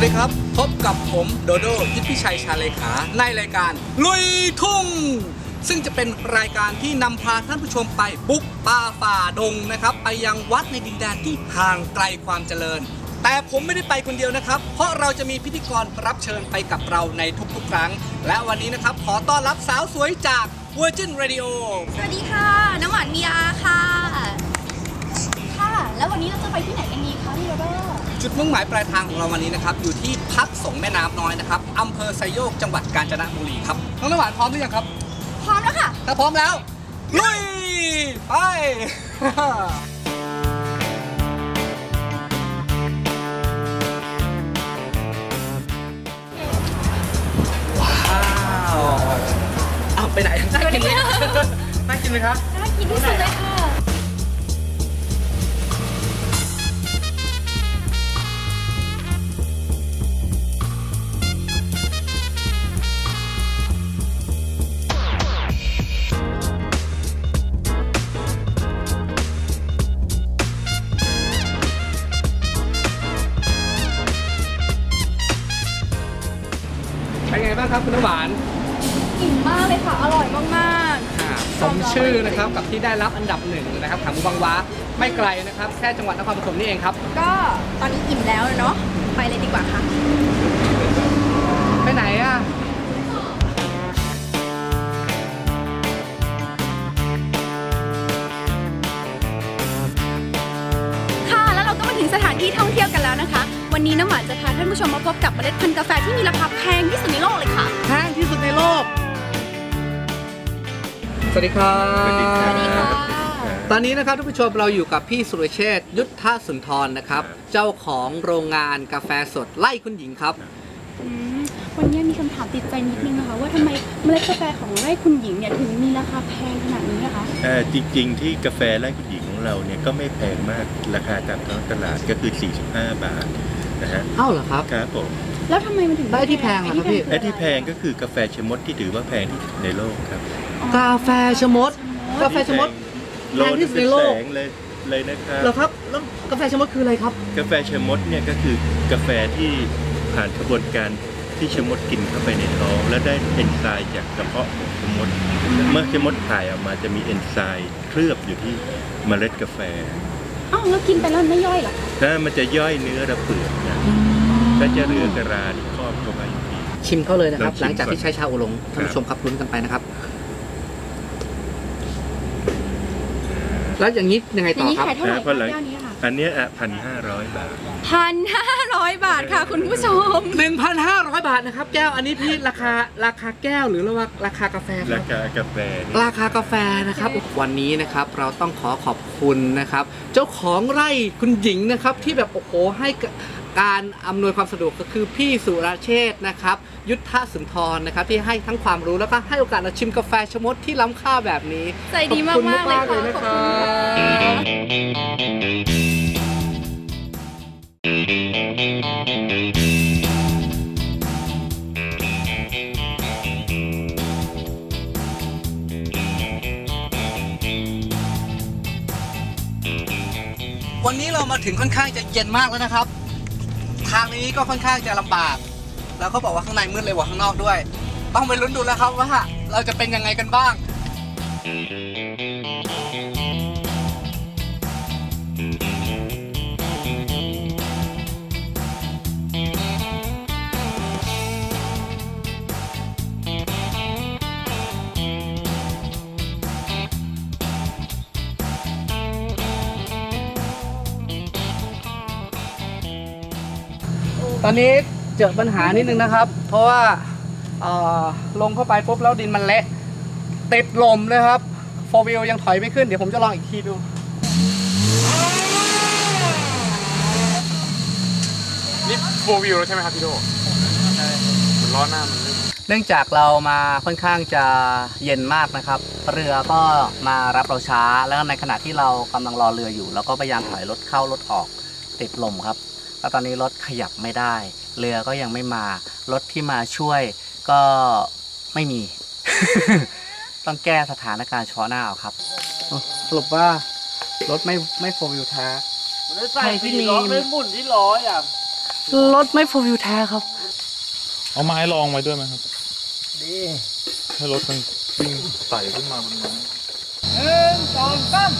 วัสดีครับ พบกับผมโดโดยิทธิชัยชาเลขา ในรายการลุยทุ่ง ซึ่งจะเป็นรายการที่นำพาท่านผู้ชมไปบุกป่าฝ่าดงนะครับ ไปยังวัดในดินแดนที่ห่างไกลความเจริญ แต่ผมไม่ได้ไปคนเดียวนะครับ เพราะเราจะมีพิธีกรรับเชิญไปกับเราในทุกๆ ครั้ง และวันนี้นะครับ ขอต้อนรับสาวสวยจาก Virgin Radio สวัสดีค่ะ น้ำหวานมีอาค่ะ ค่ะ แล้ววันนี้เราจะไปที่ไหนกันดีคะพี่โรเบอร์ จุดมุ่งหมายปลายทางของเราวันนี้นะครับอยู่ที่พักสงฆ์แม่น้ำน้อยนะครับอำเภอไซโยกจังหวัดกาญจนบุรีครับน้องน้ำหวานพร้อมหรือยังครับ พร้อมแล้วค่ะถ้าพร้อมแล้วลุยไปว้าวเอาไปไหนน่ากินไหมน่ากินไหมครับน่ากินที่สุดเลยค่ะางครับคุณน้ำหวานอิ่มมากเลยค่ะ อร่อยมากอ่าสมชื่อนะครับกับที่ได้รับอันดับหนึ่งนะครับถังบังว้าไม่ไกลนะครับแค่จังหวัดนครปฐมนี่เองครับๆก็ตอนนี้อิ่มแล้วเนาะไปเลยดีกว่าค่ะ ไปไหนอะค่ะแล้วเราก็มาถึงสถานที่ท่องเที่ยวกันแล้วนะคะ วันนี้น้ำหวานจะพาท่านผู้ชมมาพบกับเมล็ดพันธุ์กาแฟ วัสดีครับสวัสดีคสรับวัสดีค่ะตอนนี้นะครับท่านผู้ชมเราอยู่กับพี่สุรเชษฐ์ยุทธสุนทรนะครับ เจ้าของโรงงานกาแฟสดไล่คุณหญิงครับ อืมวันนี้มีคำถามติดใจนิดนึงนะคะ ว่าทำไมเมล็ดกาแฟของไร่คุณหญิงเนี่ยถึงมีราคาแพงขนาดนี้นะคะเอ่อจริงๆ ที่กาแฟไร่คุณหญิงของเราเนี่ยก็ไม่แพงมากราคาตามท้องตลาดก็คือ 45 บาท นะฮะเอ้าเหรอครับ ครับผมแล้วทำไมมันถึงแล้วไอ้ที่แพงล่ะครับพี่ไอ้ที่แพงก็คือกาแฟชะมดที่ถือว่าแพงที่สุดในโลกครับกาแฟชะมด กาแฟชะมดโลแพงที่นึงสุดเป็ในนโลแสกงเลยเลยนะครับเหรอครับแล้วกาแฟชะมดคืออะไรครับ กาแฟชะมดเนี่ยก็คือกาแฟที่ผ่านกระบวนการที่ชะมดกินเข้าไปในท้อง แล้วได้เอนไซม์จากกระเพาะของชะมด เมื่อชะมดถ่ายออกมาจะมีเอนไซม์เคลือบอยู่ที่เมล็ดกาแฟ อ้าวแล้วกินไปแล้วไม่ย่อยเหรอคะถ้ามันจะย่อยเนื้อและเปลือกนะก็จะเรือกระราที่ครอบเข้าไปอีกที ชิมเข้าเลยนะครับลองชิมหลังจากที่ก่อนใช้ชาโอหลงท่านผู้ชมครับลุ้นกันไปนะครับ แล้วอย่างนี้ยังไงอต่ย่าองนี้ครับขายเท่าไหร่นะเพราะหลังแก้วนี้ค่ะ อันเนี้ยอะพันห้าร้อยบาทพันห้าร้อยบาทค่ะคุณผู้ชม 1,500 บาทนะครับ แก้วอันนี้พี่ราคาราคาแก้วหรือว่าราคากาแฟครารับคากาแฟเนี่ยราคากาแฟนะครับวันนี้นะครับเราต้องขอขอบคุณนะครับ เจ้าของไร่คุณหญิงนะครับที่แบบโอ้โหให้การอำนวยความสะดวกก็คือพี่สุรเชษฐ์นะครับ ยุทธสุนทรนะครับ ที่ให้ทั้งความรู้แล้วก็ให้โอกาสเราชิมกาแฟชะมดที่ล้ำค่าแบบนี้ใจดีมากขอบคุณมากๆเลยมากๆค่ะเลยนะขอบครัคุณค่ะบ เรามาถึงค่อนข้างจะเย็นมากแล้วนะครับ ทางนี้ก็ค่อนข้างจะลำบาก แล้วเขาบอกว่าข้างในมืดเลยกว่าข้างนอกด้วย ต้องไปลุ้นดูแล้วครับว่าเราจะเป็นยังไงกันบ้าง อนนี้เจอปัญหานิดนึงนะครับ เพราะว่าเอ่อลงเข้าไปปุ๊บแล้วดินมันเละติดลมเลยครับโฟวิลยังถอยไม่ขึ้น เดี๋ยวผมจะลองอีกทีดูนี่โฟวิวแล้วใช่ไหมครับพี่โดมันร้อนหน้ามันเลยเนื่องจากเรามาค่อนข้างจะเย็นมากนะครับ เรือก็มารับเราช้า แล้วในขณะที่เรากำลังรอเรืออยู่เราก็พยายามถอยรถเข้ารถออกติดลมครับ แล้วตอนนี้รถขยับไม่ได้ เรือก็ยังไม่มา รถที่มาช่วยก็ไม่มี ต้องแก้สถานการณ์เฉพาะหน้าเอาครับอ๋อสรุปว่ารถไม่ไม่โฟวิวแท้ใส่พี่พี่นีนีมไม่หมุนที่ล้ออย่างฟรถไม่โฟวิวแท้ครับ เอาไม้รองไว้ด้วยไหมครับ ดีให้รถมันวิ่งไต่ขึ้นมาบนไม้หนึ่งสองสาม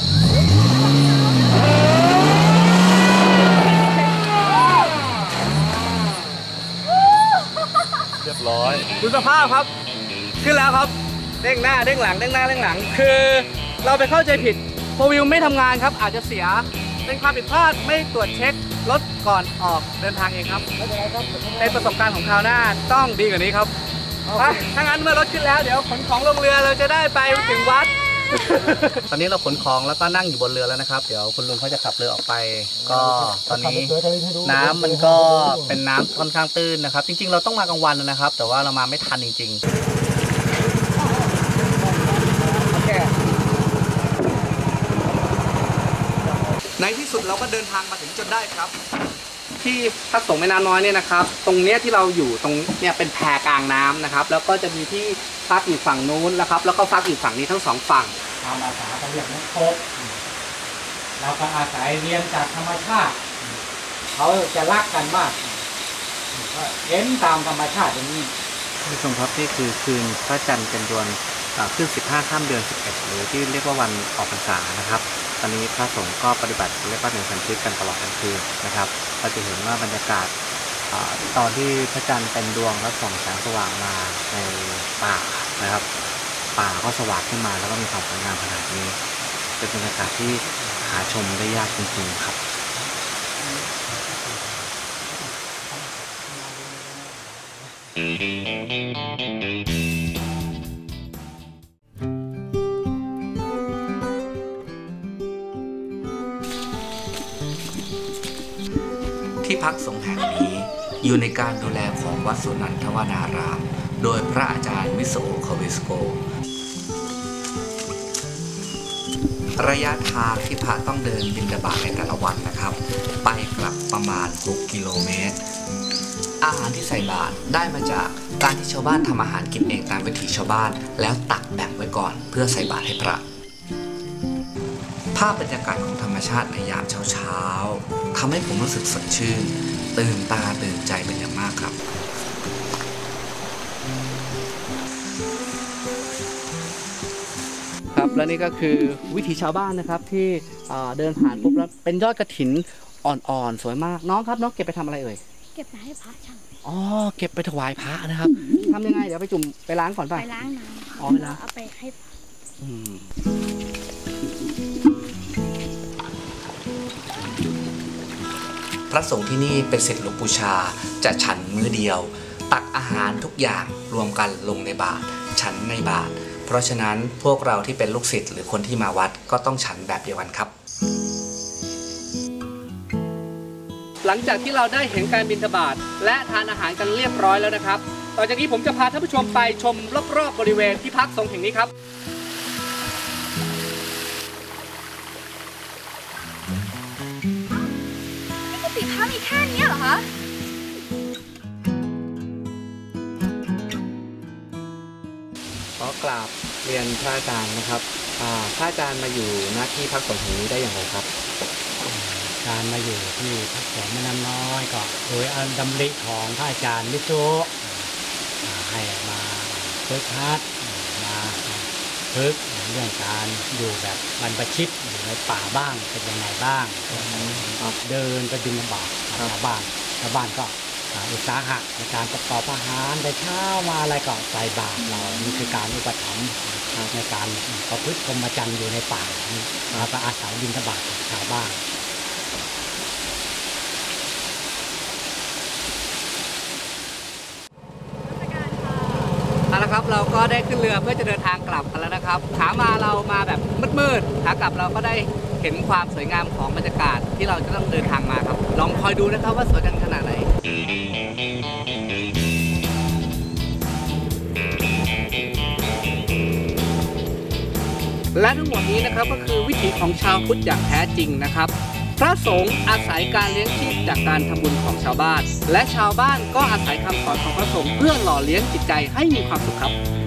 เรีย บร้อยดูสภาพครับ ขึ้นแล้วครับ เด้งหน้าเด้งหลังเด้งหน้าเด้งหลัง คือเราไปเข้าใจผิดโฟวิวไม่ทำงานครับ อาจจะเสียเป็นความผิดพลาดไม่ตรวจเช็ครถก่อนออกเดินทางเองครับในประสบการณ์ของคราวหน้าต้องดีกว่านี้ครับไปถ้างั้นเมื่อรถขึ้นแล้วเดี๋ยวขนของลงเรือเราจะได้ไปถึงวัด ตอนนี้เราขนของแล้วก็นั่งอยู่บนเรือแล้วนะครับ เดี๋ยวคุณลุงเขาจะขับเรือออกไป ก็ตอนนี้น้ำมันก็เป็นน้ำค่อนข้างตื้นนะครับ จริง ๆ เราต้องมากลางวันนะครับ แต่ว่าเรามาไม่ทันจริงๆโอเคในที่สุดเราก็เดินทางมาถึงจนได้ครับ ที่พักสงฆ์แม่น้ำน้อยเนี่ยนะครับ ตรงเนี้ยที่เราอยู่ตรงเนี่ยเป็นแพกลางน้ำนะครับ แล้วก็จะมีที่พักอยู่ฝั่งนู้นนะครับ แล้วก็พักอยู่ฝั่งนี้ทั้งสองฝั่ง ตามอาสาเขาเรียกน้ำตกเราก็อาศัยเรียนจากธรรมชาติ เขาจะรักกันมากก็เห็นตามธรรมชาติอย่างนี้คุณผู้ชมครับนี่คือคืนพระจันทร์เป็นดวงอ่า ขึ้น 15 ข้ามเดือน 11 หรือที่เรียกว่าวันออกพรรษานะครับ ตอนนี้พระสงฆ์ก็ปฏิบัติเรียกว่าเดินสันติกันตลอดทั้งคืนนะครับ เราจะเห็นว่าบรรยากาศอตอนที่พระจันทร์เป็นดวงและส่องแสงสว่างมาในป่านะครับ ป่าก็สว่างขึ้นมาแล้วก็มีความสวยงามขนาดนี้ เป็นบรรยากาศที่หาชมได้ยากจริงๆครับ พักสงฆ์แห่งนี้ อยู่ในการดูแลของวัดสุนันทวนาราม โดยพระอาจารย์วิโสควิสโก ระยะทางที่พระต้องเดินบินดาบาตในแต่ละวันนะครับ ไปกลับประมาณ 6 กิโลเมตร อาหารที่ใส่บาตรได้มาจากการที่ชาวบ้านทำอาหารกินเองตามวิถีชาวบ้าน แล้วตักแบ่งไว้ก่อนเพื่อใส่บาตรให้พระ ภาพบรรยากาศของธรรมชาติในยามเช้าๆทำให้ผมรู้สึกสดชื่น ตื่นตาตื่นใจเป็นอย่างมากครับครับและนี่ก็คือวิถีชาวบ้านนะครับที่เอ่อเดินผ่านปุ๊บแล้วเป็นยอดกระถินอ่อนๆ สวยมากน้องครับน้องเก็บไปทำอะไรเอ่ยเก็บไปให้พระช่างอ๋อเก็บไปถวายพระนะครับทำยังไงเดี๋ยวไปจุ่มไปล้างก่อนป่ะไปล้างน้ำอ๋อไปล้างแล้วเอาไปให้ พระสงฆ์ที่นี่เป็นศิษย์หลวงปู่ชา จะฉันมื้อเดียว ตักอาหารทุกอย่างรวมกันลงในบาตรฉันในบาตรเพราะฉะนั้นพวกเราที่เป็นลูกศิษย์หรือคนที่มาวัดก็ต้องฉันแบบเดียวกันครับหลังจากที่เราได้เห็นการบินทบาทและทานอาหารกันเรียบร้อยแล้วนะครับ ต่อจากนี้ผมจะพาท่านผู้ชมไปชมรอบๆบริเวณที่พักสงฆ์แห่งนี้ครับ ติพระมีแค่เนี้ยเหรอคะขอกราบเรียนพระอาจารย์นะครับอ่าพระอาจารย์มาอยู่หน้าที่พักสงฆ์แห่งนี้ได้อย่างไรครับ การมาอยู่ที่พักสงฆ์แม่น้ำน้อยก็โดยอันดำริของพระอาจารย์วิโซอ่าให้มาฝึกฮัดมาฝึก เรื่องการอยู่แบบบรรพชิตอยู่ในป่าบ้างเป็นยังไงบ้างเดินไปบินบาตชาวบ้านชาวบ้านก็อุตสาหะในการประกอบอาหารแต่เช้ามาอะไรก็ใส่บาตรเรานี่คือการอุปถัมภ์ในการประพฤติพรหมจรรย์อยู่ในป่านี่เราก็อาศัยบินบาตชาวบ้าน เอาละครับเราก็ ได้ขึ้นเรือเพื่อจะเดินทางกลับกันแล้วนะครับ ขามาเรามาแบบมืดๆขากลับเราก็ได้เห็นความสวยงามของบรรยากาศที่เราจะต้องเดินทางมาครับ ลองคอยดูนะครับว่าสวยกันขนาดไหนและทั้งหมดนี้นะครับก็คือวิถีของชาวพุทธอย่างแท้จริงนะครับ พระสงฆ์อาศัยการเลี้ยงชีพจากการทำบุญของชาวบ้าน และชาวบ้านก็อาศัยคำสอนของพระสงฆ์เพื่อหล่อเลี้ยงจิตใจให้มีความสุขครับ